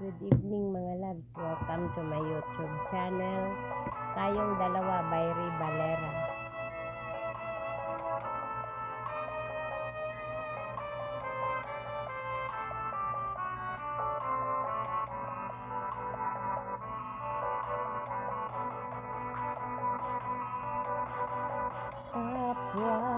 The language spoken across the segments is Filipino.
Good evening mga loves. Welcome to my YouTube channel. Tayong dalawa by Ray Valera. Kapwa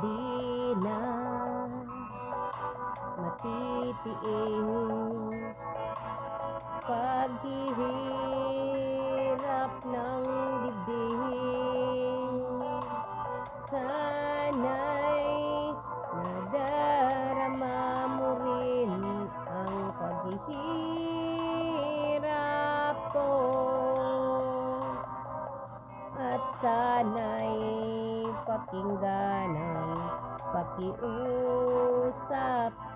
di na matitiis paghihirap ng dibdib. Sana'y nadarama mo rin ang paghihirap ko. At sana'y pakinggan ang pakiusap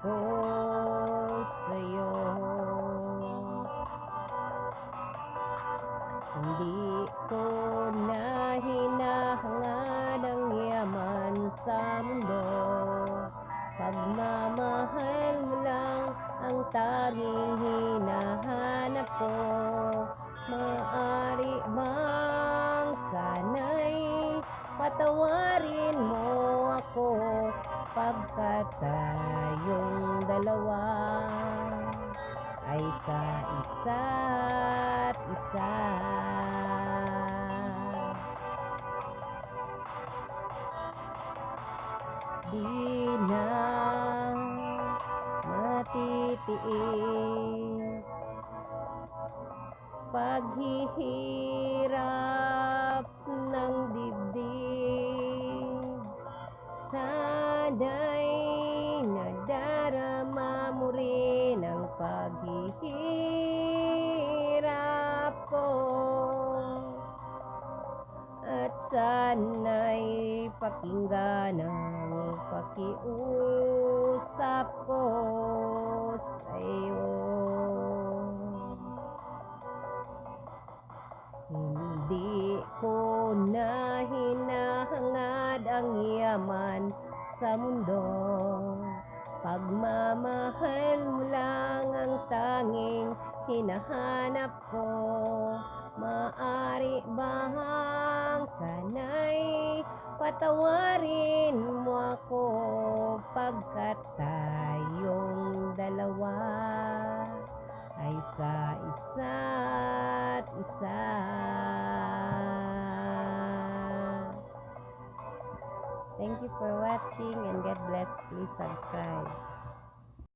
ko sa'yo. Hindi ko na hinahangad ang yaman sa mundo Pagmamahal lang ang tanging hinahanap tayong dalawa ay sa isa't isa. Di na matitiis Paghihirap paghihirap ko. At sana'y pakinggan ang pakiusap ko sa'yo. Hindi ko na hinahangad ang yaman sa mundo Pagmamahal mo lang ang tanging hinahanap ko. Maari bang sana'y patawarin mo ako Pagkat tayong dalawa ay sa isa't isa Thank you for watching and God bless. Please subscribe.